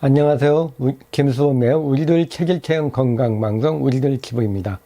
안녕하세요. 우- 김수범의 우리들 체질 체험 건강 방송 우리들 기부입니다.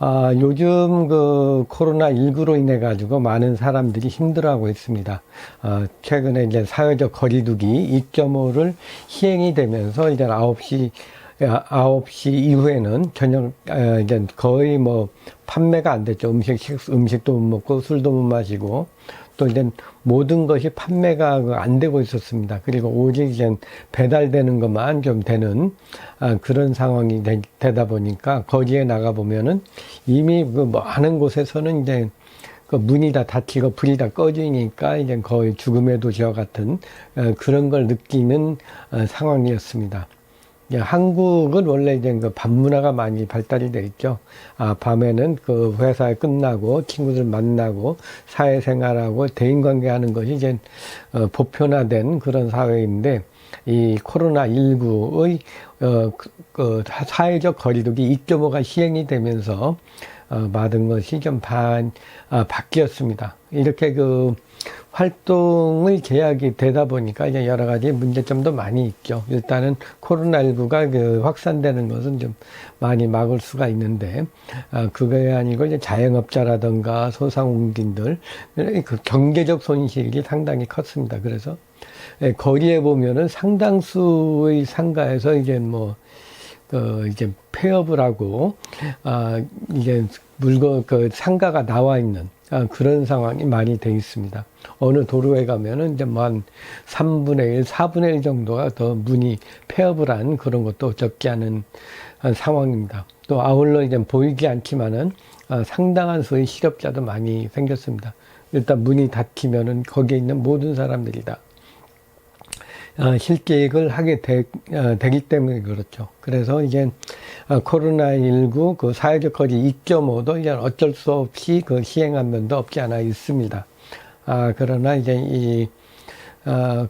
아, 요즘 그 코로나19로 인해 가지고 많은 사람들이 힘들어하고 있습니다. 아, 최근에 이제 사회적 거리두기 2.5를 시행이 되면서 이제 9시 9시 이후에는 저녁 아, 이제 거의 뭐 판매가 안 됐죠. 음식 식- 음식도 못 먹고 술도 못 마시고 또 이제 모든 것이 판매가 그안 되고 있었습니다. 그리고 오직 이제 배달되는 것만 좀 되는 아, 그런 상황이 되, 다 보니까 거기에 나가 보면은 이미 그 많은 곳에서는 이제 그 문이 다 닫히고 불이 다 꺼지니까 이제 거의 죽음의 도시와 같은 어, 그런 걸 느끼는 어, 상황이었습니다. 예, 한국은 원래 이제 그 밤문화가 많이 발달이 돼 있죠. 아, 밤에는 그 회사에 끝나고 친구들 만나고 사회생활하고 대인관계 하는 것이 이제 어, 보편화된 그런 사회인데 이 코로나19의 어, 그, 그 사회적 거리두기 2.5가 시행이 되면서 어, 받은 것이 좀 반, 아, 바뀌었습니다. 이렇게 그 활동의 제약이 되다 보니까 이제 여러 가지 문제점도 많이 있죠. 일단은 코로나19가 그 확산되는 것은 좀 많이 막을 수가 있는데, 아, 그게 아니고 이제 자영업자라든가 소상공인들, 그 경제적 손실이 상당히 컸습니다. 그래서 예, 거리에 보면은 상당수의 상가에서 이제 뭐, 그 이제 폐업을 하고 아 이제 물건 그 상가가 나와 있는 아, 그런 상황이 많이 돼 있습니다. 어느 도로에 가면은 이제 뭐 한 3분의 1, 4분의 1 정도가 더 문이 폐업을 한 그런 것도 적지 않은 아, 상황입니다. 또 아울러 이제 보이지 않지만은 아, 상당한 수의 실업자도 많이 생겼습니다. 일단 문이 닫히면은 거기에 있는 모든 사람들이 다 어, 실계획을 하게 되, 어, 되기 때문에 그렇죠. 그래서 이제 어, 코로나19 그 사회적 거리 2.5도 이제 어쩔 수 없이 그 시행한 면도 없지 않아 있습니다. 아, 그러나 이제 이, 어,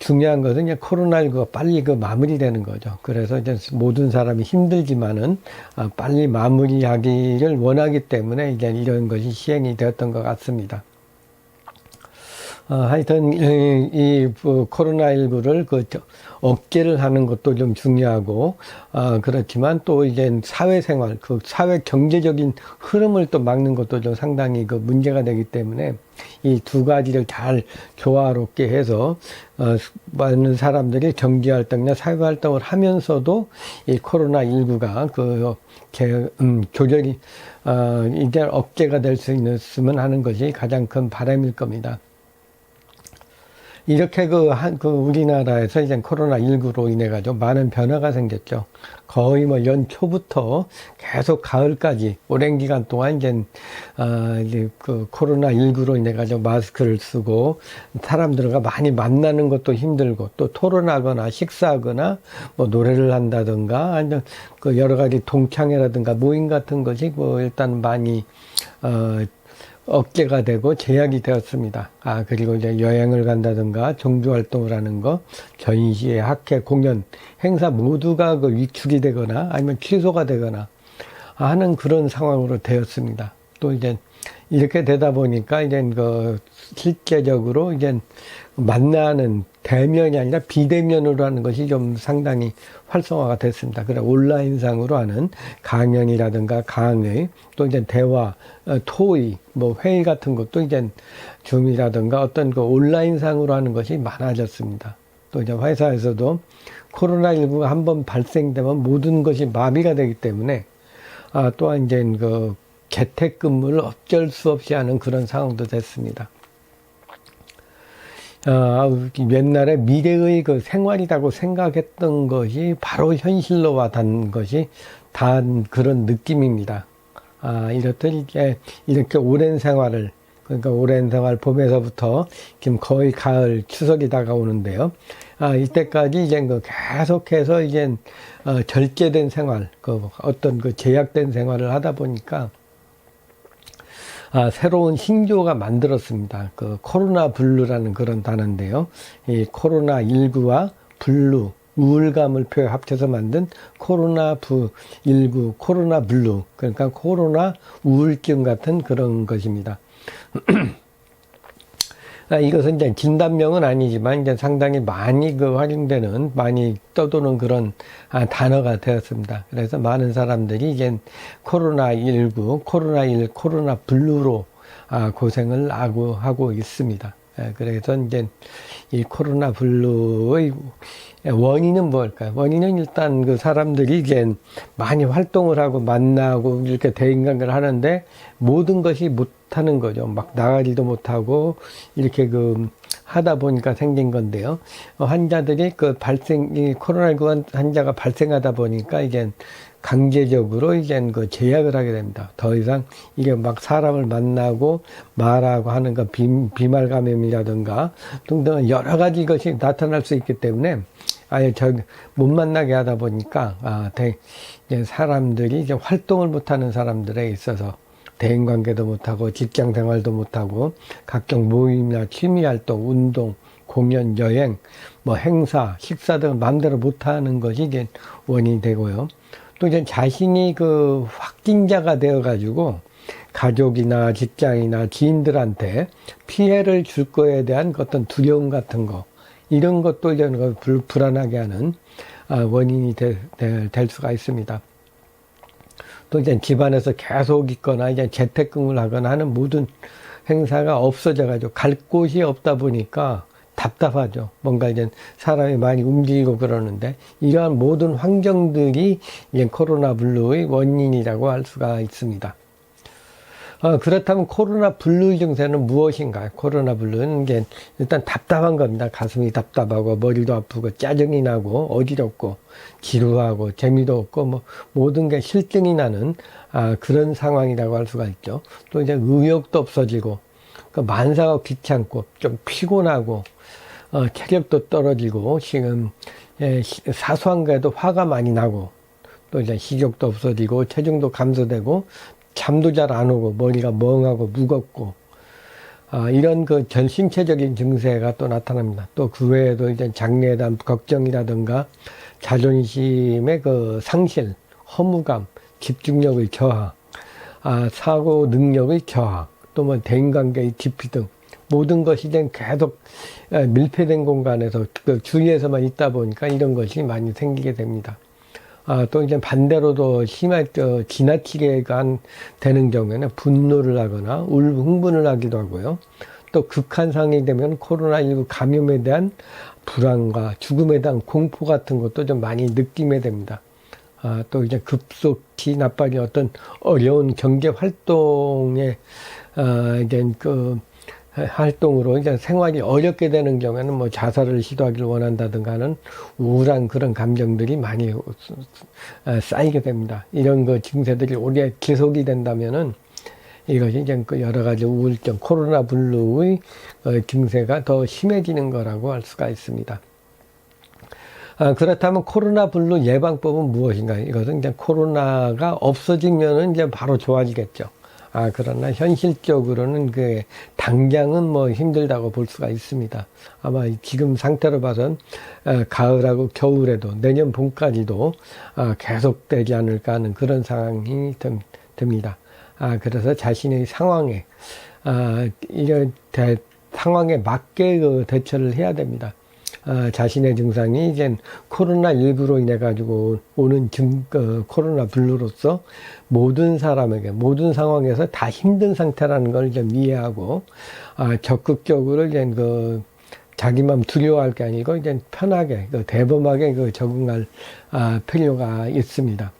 중요한 것은 이제 코로나19가 빨리 그 마무리되는 거죠. 그래서 이제 모든 사람이 힘들지만은 아, 빨리 마무리하기를 원하기 때문에 이제 이런 것이 시행이 되었던 것 같습니다. 어, 하여튼 이, 이 그, 코로나19를 그 저, 억제를 하는 것도 좀 중요하고 어, 그렇지만 또 이제 사회생활 그 사회 경제적인 흐름을 또 막는 것도 좀 상당히 그 문제가 되기 때문에 이 두 가지를 잘 조화롭게 해서 어, 많은 사람들이 경제 활동이나 사회 활동을 하면서도 이 코로나 19가 그 개, 음, 조절이 어, 이제 억제가 될 수 있으면 하는 것이 가장 큰 바람일 겁니다. 이렇게 그, 한, 그, 우리나라에서 이제 코로나19로 인해가지고 많은 변화가 생겼죠. 거의 뭐 연초부터 계속 가을까지 오랜 기간 동안 이제, 아, 이제 그 코로나19로 인해가지고 마스크를 쓰고 사람들과 많이 만나는 것도 힘들고 또 토론하거나 식사하거나 뭐 노래를 한다든가 아니면 그 여러 가지 동창회라든가 모임 같은 것이 뭐 일단 많이, 어, 억제가 되고 제약이 되었습니다. 아, 그리고 이제 여행을 간다든가 종교 활동을 하는 거, 전시회, 학회, 공연, 행사 모두가 그 위축이 되거나 아니면 취소가 되거나 하는 그런 상황으로 되었습니다. 또 이제 이렇게 되다 보니까 이제 그 실제적으로 이제 만나는 대면이 아니라 비대면으로 하는 것이 좀 상당히 활성화가 됐습니다. 그래 온라인상으로 하는 강연이라든가 강의 또 이제 대화, 어, 토의, 뭐 회의 같은 것도 이제 줌이라든가 어떤 그 온라인상으로 하는 것이 많아졌습니다. 또 이제 회사에서도 코로나19가 한 번 발생되면 모든 것이 마비가 되기 때문에 아, 또한 이제 그 재택근무를 어쩔 수 없이 하는 그런 상황도 됐습니다. 어, 옛날에 미래의 그 생활이라고 생각했던 것이 바로 현실로 와닿는 것이 단 그런 느낌입니다. 아, 이렇듯 이제 이렇게 오랜 생활을 그러니까 오랜 생활 봄에서부터 지금 거의 가을 추석이 다가오는데요. 아, 이때까지 이제 그 계속해서 이제 어, 절제된 생활, 그 어떤 그 제약된 생활을 하다 보니까 아, 새로운 신조가 만들었습니다. 그 코로나 블루라는 그런 단어인데요. 이 코로나 19와 블루, 우울감을 표해 합쳐서 만든 코로나 부 19, 코로나 블루. 그러니까 코로나 우울증 같은 그런 것입니다. 아, 이것은 이제 진단명은 아니지만 이제 상당히 많이 그 활용되는 많이 떠도는 그런 아, 단어가 되었습니다. 그래서 많은 사람들이 이제 코로나 19, 코로나 1, 코로나 블루로 아, 고생을 하고 하고 있습니다. 예, 그래서 이제 이 코로나 블루의 원인은 뭘까요? 원인은 일단 그 사람들이 이제 많이 활동을 하고 만나고 이렇게 대인관계를 하는데 모든 것이 못하는 거죠. 막 나가지도 못하고 이렇게 그 하다 보니까 생긴 건데요. 어, 환자들이 그 발생, 이 코로나19 환자가 발생하다 보니까 이제 강제적으로 이제 그 제약을 하게 됩니다. 더 이상 이게 막 사람을 만나고 말하고 하는 거 비, 비말 감염이라든가 등등 여러 가지 것이 나타날 수 있기 때문에 아예 저 못 만나게 하다 보니까 아, 대, 이제 사람들이 이제 활동을 못하는 사람들에 있어서 대인 관계도 못하고 직장 생활도 못하고 각종 모임이나 취미 활동, 운동, 공연, 여행, 뭐 행사, 식사 등 마음대로 못하는 것이 이제 원인이 되고요. 또 이제 자신이 그 확진자가 되어가지고 가족이나 직장이나 지인들한테 피해를 줄 거에 대한 어떤 두려움 같은 거 이런 것도 이제 그 불, 불안하게 하는 아, 원인이 되, 되, 될 수가 있습니다. 또 이제 집안에서 계속 있거나 이제 재택근무를 하거나 하는 모든 행사가 없어져 가지고 갈 곳이 없다 보니까 답답하죠. 뭔가 이제 사람이 많이 움직이고 그러는데 이러한 모든 환경들이 이제 코로나 블루의 원인이라고 할 수가 있습니다. 어, 그렇다면 코로나 블루 증세는 무엇인가요? 코로나 블루는 이게 일단 답답한 겁니다. 가슴이 답답하고 머리도 아프고 짜증이 나고 어지럽고 지루하고 재미도 없고 뭐 모든 게 실증이 나는 아, 그런 상황이라고 할 수가 있죠. 또 이제 의욕도 없어지고 그 만사가 귀찮고 좀 피곤하고 어, 체력도 떨어지고 지금 예, 사소한 거에도 화가 많이 나고 또 이제 식욕도 없어지고 체중도 감소되고 잠도 잘 안 오고 머리가 멍하고 무겁고 아, 이런 그 전신체적인 증세가 또 나타납니다. 또 그 외에도 이제 장래에 대한 걱정이라든가 자존심의 그 상실, 허무감, 집중력의 저하, 아, 사고 능력의 저하, 또 뭐 대인관계의 깊이 등 모든 것이 계속 아, 밀폐된 공간에서 그 주위에서만 있다 보니까 이런 것이 많이 생기게 됩니다. 아, 또 이제 반대로도 심하게 어, 지나치게 간 되는 경우에는 분노를 하거나 울 흥분을 하기도 하고요. 또 극한 상황이 되면 코로나19 감염에 대한 불안과 죽음에 대한 공포 같은 것도 좀 많이 느끼게 됩니다. 아, 또 이제 급속히 나빠진 어떤 어려운 경제 활동에, 아, 이제 그, 활동으로 이제 생활이 어렵게 되는 경우에는 뭐 자살을 시도하기를 원한다든가 하는 우울한 그런 감정들이 많이 어, 쌓이게 됩니다. 이런 그 증세들이 오래 계속이 된다면은 이것이 이제 그 여러 가지 우울증, 코로나 블루의 어, 증세가 더 심해지는 거라고 할 수가 있습니다. 아, 그렇다면 코로나 블루 예방법은 무엇인가? 이것은 이제 코로나가 없어지면은 이제 바로 좋아지겠죠. 아, 그러나 현실적으로는 그 당장은 뭐 힘들다고 볼 수가 있습니다. 아마 지금 상태로 봐선 어, 가을하고 겨울에도 내년 봄까지도 어, 계속되지 않을까 하는 그런 상황이 듭니다. 아, 그래서 자신의 상황에, 아, 이런 대, 상황에 맞게 그 대처를 해야 됩니다. 아, 자신의 증상이 이제 코로나19로 인해 가지고 오는 증, 그, 코로나 블루로서 모든 사람에게 모든 상황에서 다 힘든 상태라는 걸 좀 이해하고 아, 적극적으로 이제 그 자기 맘 두려워할 게 아니고 이제 편하게 그 대범하게 그 적응할 아, 필요가 있습니다.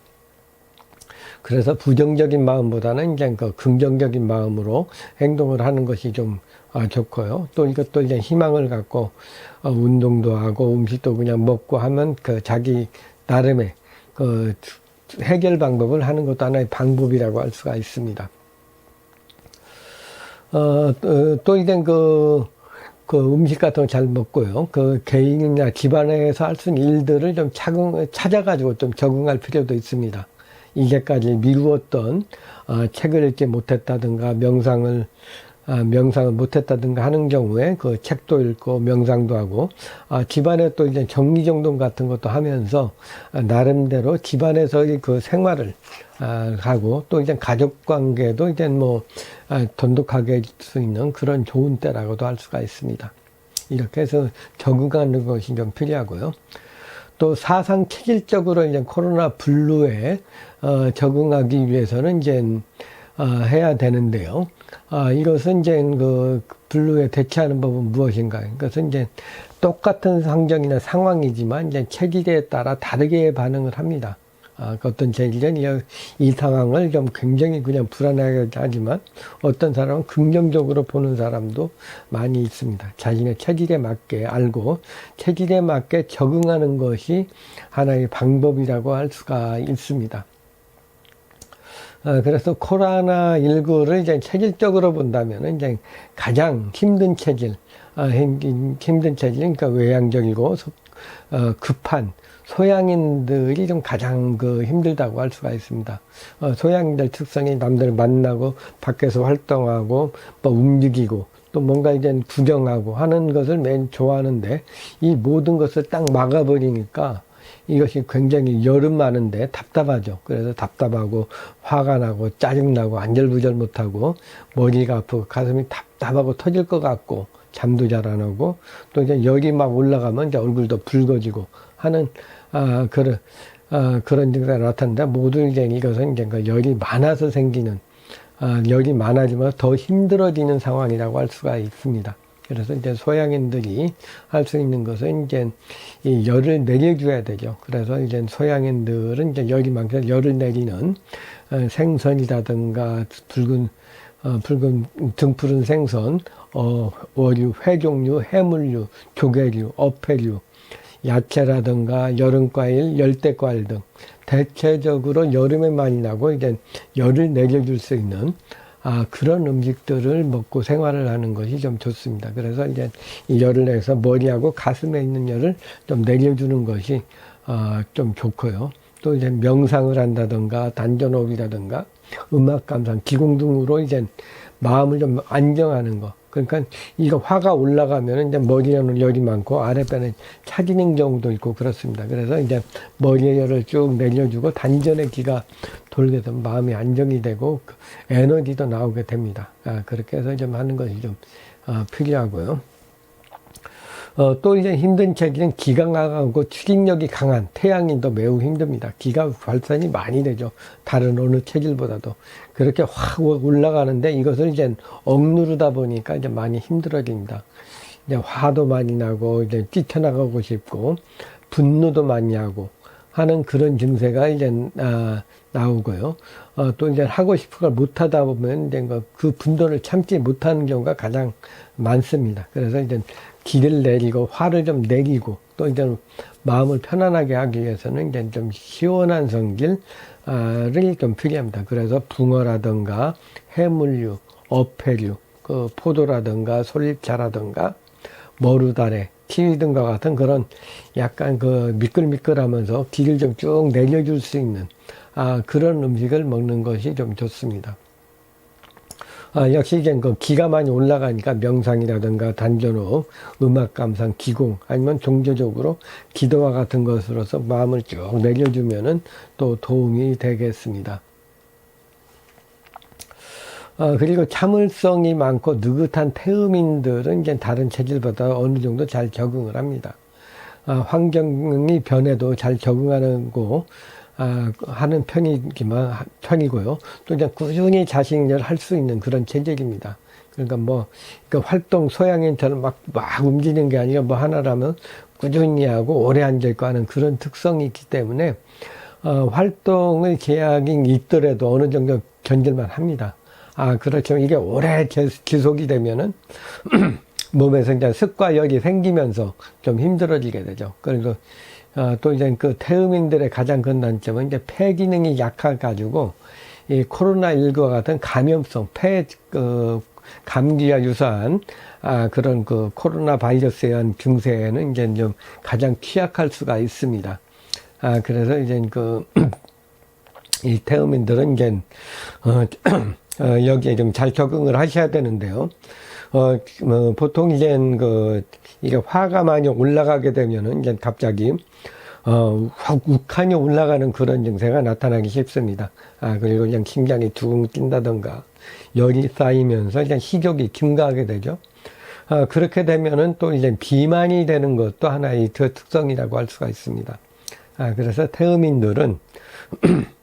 그래서 부정적인 마음보다는 이제 그 긍정적인 마음으로 행동을 하는 것이 좀 아, 좋고요. 또 이것도 이제 희망을 갖고 어, 운동도 하고 음식도 그냥 먹고 하면 그 자기 나름의 그 해결 방법을 하는 것도 하나의 방법이라고 할 수가 있습니다. 어, 또 이제 그, 그 음식 같은 거 잘 먹고요. 그 개인이나 집안에서 할 수 있는 일들을 좀 차근, 찾아가지고 좀 적응할 필요도 있습니다. 이제까지 미루었던, 어, 책을 읽지 못했다든가, 명상을 아, 명상을 못했다든가 하는 경우에 그 책도 읽고 명상도 하고 아, 집안에 또 이제 정리정돈 같은 것도 하면서 아, 나름대로 집안에서의 그 생활을 아, 하고 또 이제 가족 관계도 이제 뭐 아, 돈독하게 할수 있는 그런 좋은 때라고도 할 수가 있습니다. 이렇게 해서 적응하는 것이 좀 필요하고요. 또 사상 체질적으로 이제 코로나 블루에 어, 적응하기 위해서는 이제 어, 해야 되는데요. 아, 이것은 이제 그 블루에 대처하는 법은 무엇인가? 이것은 이제 똑같은 환경이나 상황이지만 이제 체질에 따라 다르게 반응을 합니다. 아, 그 어떤 체질은 이, 이 상황을 좀 굉장히 그냥 불안하게 하지만 어떤 사람은 긍정적으로 보는 사람도 많이 있습니다. 자신의 체질에 맞게 알고 체질에 맞게 적응하는 것이 하나의 방법이라고 할 수가 있습니다. 어, 그래서 코로나 19를 이제 체질적으로 본다면 이제 가장 힘든 체질, 어, 힘- 힘든 체질, 그러니까 외향적이고 소- 어, 급한 소양인들이 좀 가장 그 힘들다고 할 수가 있습니다. 어, 소양인들 특성이 남들 만나고 밖에서 활동하고 뭐 움직이고 또 뭔가 이제 구경하고 하는 것을 맨 좋아하는데 이 모든 것을 딱 막아버리니까 이것이 굉장히 여름 많은데 답답하죠. 그래서 답답하고 화가 나고 짜증나고 안절부절 못하고 머리가 아프고 가슴이 답답하고 터질 것 같고 잠도 잘 안 오고 또 이제 열이 막 올라가면 이제 얼굴도 붉어지고 하는 아 그런 아 그런 증상이 나타난다. 모두 이제 이것은 이제 그 열이 많아서 생기는 아 열이 많아지면 더 힘들어지는 상황이라고 할 수가 있습니다. 그래서 이제 소양인들이 할 수 있는 것은 이제 이 열을 내려줘야 되죠. 그래서 이제 소양인들은 이제 많게 열을 내리는 어, 생선이라든가 붉은 어, 붉은 등푸른 생선, 어, 어류, 회종류, 해물류, 조개류, 어패류, 야채라든가 여름과일, 열대과일 등 대체적으로 여름에 많이 나고 이제 열을 내려줄 수 있는 아, 그런 음식들을 먹고 생활을 하는 것이 좀 좋습니다. 그래서 이제 이 열을 내서 머리하고 가슴에 있는 열을 좀 내려주는 것이 아, 좀 좋고요. 또 이제 명상을 한다든가 단전호흡이라든가 음악 감상, 기공 등으로 이제 마음을 좀 안정하는 거. 그러니까 이거 화가 올라가면 이제 머리에는 열이 많고 아랫배는 차지는 경우도 있고 그렇습니다. 그래서 이제 머리에 열을 쭉 내려주고 단전의 기가 돌게 되면 마음이 안정이 되고 그 에너지도 나오게 됩니다. 아, 그렇게 해서 좀 하는 것이 좀 아, 필요하고요. 어, 또 이제 힘든 체질은 기가 강하고 추진력이 강한 태양인도 매우 힘듭니다. 기가 발산이 많이 되죠. 다른 어느 체질보다도. 그렇게 확 올라가는데 이것을 이제 억누르다 보니까 이제 많이 힘들어집니다. 이제 화도 많이 나고 이제 뛰쳐나가고 싶고 분노도 많이 하고 하는 그런 증세가 이제 아, 나오고요. 어, 또 이제 하고 싶은 걸 못하다 보면 이제 그- 그 분노를 참지 못하는 경우가 가장 많습니다. 그래서 이제 기를 내리고 화를 좀 내리고 또 이제 마음을 편안하게 하기 위해서는 이제 좀 시원한 성질을 좀 필요합니다. 그래서 붕어라든가 해물류, 어패류, 그 포도라든가 솔잎차라든가 머루다래, 등과 같은 그런 약간 그 미끌미끌하면서 기를 좀 쭉 내려줄 수 있는 아, 그런 음식을 먹는 것이 좀 좋습니다. 아, 역시 이제 그 기가 많이 올라가니까 명상이라든가 단전호흡, 음악 감상, 기공 아니면 종교적으로 기도와 같은 것으로서 마음을 쭉 내려주면은 또 도움이 되겠습니다. 어, 그리고 참을성이 많고 느긋한 태음인들은 이제 다른 체질보다 어느 정도 잘 적응을 합니다. 아, 환경이 변해도 잘 적응하고 아, 하는 편이기만 편이고요. 또 이제 꾸준히 자신을 할 수 있는 그런 체질입니다. 그러니까 뭐, 그 활동 소양인처럼 막, 막 움직이는 게 아니라 뭐 하나라면 꾸준히 하고 오래 앉아 있고 하는 그런 특성이 있기 때문에, 어, 활동의 제약이 있더라도 어느 정도 견딜만 합니다. 아, 그렇죠. 이게 오래 지- 지속이 되면은, 몸에서 이제 습과열이 생기면서 좀 힘들어지게 되죠. 그리고 어, 또 이제 그 태음인들의 가장 큰 단점은 이제 폐 기능이 약해가지고 이 코로나19와 같은 감염성 폐 그 감기와 유사한 아 그런 그 코로나 바이러스에 의한 증세에는 이제 좀 가장 취약할 수가 있습니다. 아 그래서 이제 그 이 태음인들은 이제 어, 어, 여기에 좀 잘 적응을 하셔야 되는데요. 어, 뭐, 보통 이제 그, 이게 화가 많이 올라가게 되면은 이제 갑자기, 어, 확 욱하니 올라가는 그런 증세가 나타나기 쉽습니다. 아, 그리고 그냥 심장이 두근 뛴다던가, 열이 쌓이면서 그냥 식욕이 증가하게 되죠. 아, 그렇게 되면은 또 이제 비만이 되는 것도 하나의 그 특성이라고 할 수가 있습니다. 아, 그래서 태음인들은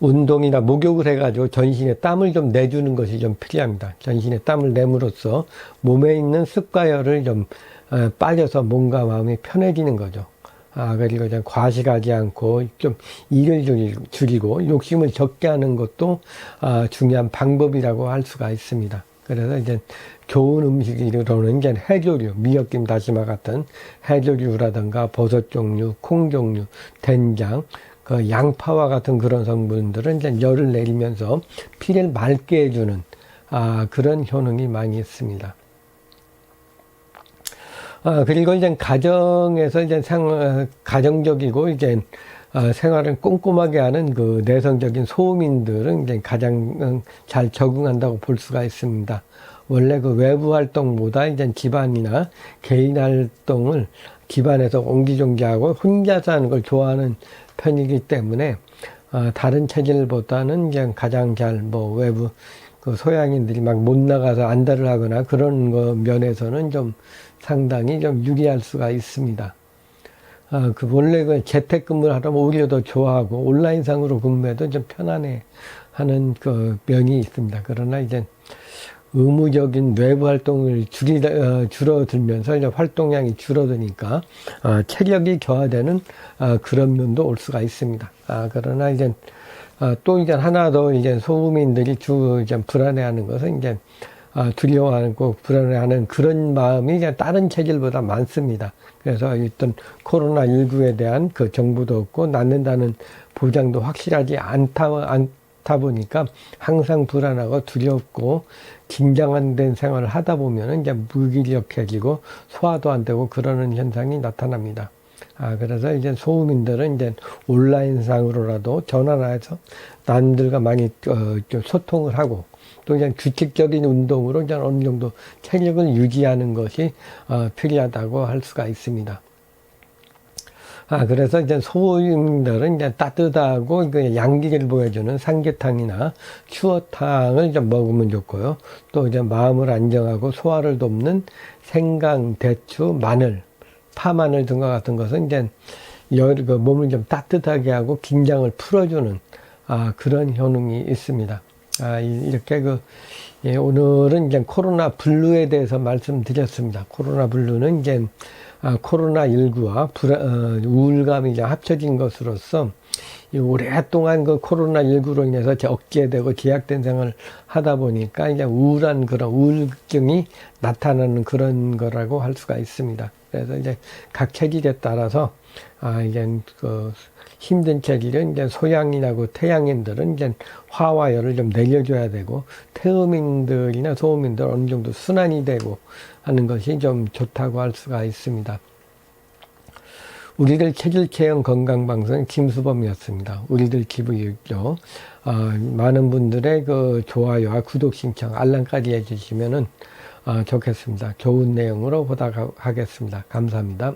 운동이나 목욕을 해가지고 전신에 땀을 좀 내주는 것이 좀 필요합니다. 전신에 땀을 내므로써 몸에 있는 습과열을 좀 어, 빠져서 몸과 마음이 편해지는 거죠. 아, 그리고 좀 과식하지 않고 좀 일을 줄이고 욕심을 적게 하는 것도 아, 중요한 방법이라고 할 수가 있습니다. 그래서 이제 좋은 음식으로는 이제 해조류, 미역김 다시마 같은 해조류라든가 버섯 종류, 콩 종류, 된장, 그 양파와 같은 그런 성분들은 이제 열을 내리면서 피를 맑게 해주는 아, 그런 효능이 많이 있습니다. 아, 그리고 이제 가정에서 이제 생, 어, 가정적이고 이제 어, 생활을 꼼꼼하게 하는 그 내성적인 소음인들은 이제 가장 어, 잘 적응한다고 볼 수가 있습니다. 원래 그 외부 활동보다 이제 집안이나 개인 활동을 집안에서 옹기종기하고 혼자서 하는 걸 좋아하는 편이기 때문에 어, 다른 체질보다는 그냥 가장 잘 뭐 외부 그 소양인들이 막 못 나가서 안달을 하거나 그런 거 면에서는 좀 상당히 좀 유리할 수가 있습니다. 아, 그 원래 그 재택근무를 하려면 오히려 더 좋아하고 온라인상으로 근무해도 좀 편안해 하는 그 면이 있습니다. 그러나 이제 의무적인 외부 활동을 줄이, 어, 줄어들면서 이제 활동량이 줄어드니까 어, 체력이 저하되는 어, 그런 면도 올 수가 있습니다. 아, 그러나 이제 어, 또 이제 하나 더 이제 소음인들이 주 이제 불안해하는 것은 이제 어, 두려워하고 불안해하는 그런 마음이 이제 다른 체질보다 많습니다. 그래서 어떤 코로나 19에 대한 그 정보도 없고 낫는다는 보장도 확실하지 않다, 않다 보니까 항상 불안하고 두렵고 긴장된 생활을 하다 보면 이제 무기력해지고 소화도 안 되고 그러는 현상이 나타납니다. 아, 그래서 이제 소음인들은 이제 온라인상으로라도 전화나 해서 남들과 많이 어, 좀 소통을 하고 또 그냥 규칙적인 운동으로 이제 어느 정도 체력을 유지하는 것이 어, 필요하다고 할 수가 있습니다. 아, 그래서 이제 소인들은 이제 따뜻하고 그 양기를 보여주는 삼계탕이나 추어탕을 좀 먹으면 좋고요. 또 이제 마음을 안정하고 소화를 돕는 생강, 대추, 마늘, 파마늘 등과 같은 것은 이제 열, 그 몸을 좀 따뜻하게 하고 긴장을 풀어주는 아, 그런 효능이 있습니다. 아, 이렇게 그, 예, 오늘은 이제 코로나 블루에 대해서 말씀드렸습니다. 코로나 블루는 이제 아, 코로나19와 불안, 어, 우울감이 이제 합쳐진 것으로서 오랫동안 그 코로나19로 인해서 억제되고 제약된 생활을 하다 보니까 이제 우울한 그런 우울증이 나타나는 그런 거라고 할 수가 있습니다. 그래서 이제 각 체질에 따라서 아, 이제 그 힘든 체질은 이제 소양인하고 태양인들은 이제 화와 열을 좀 내려줘야 되고 태음인들이나 소음인들 어느 정도 순환이 되고 하는 것이 좀 좋다고 할 수가 있습니다. 우리들 체질 체형 건강 방송 김수범이었습니다. 우리들 기부유죠. 어, 많은 분들의 그 좋아요와 구독 신청 알람까지 해주시면은 어, 좋겠습니다. 좋은 내용으로 보답하겠습니다. 감사합니다.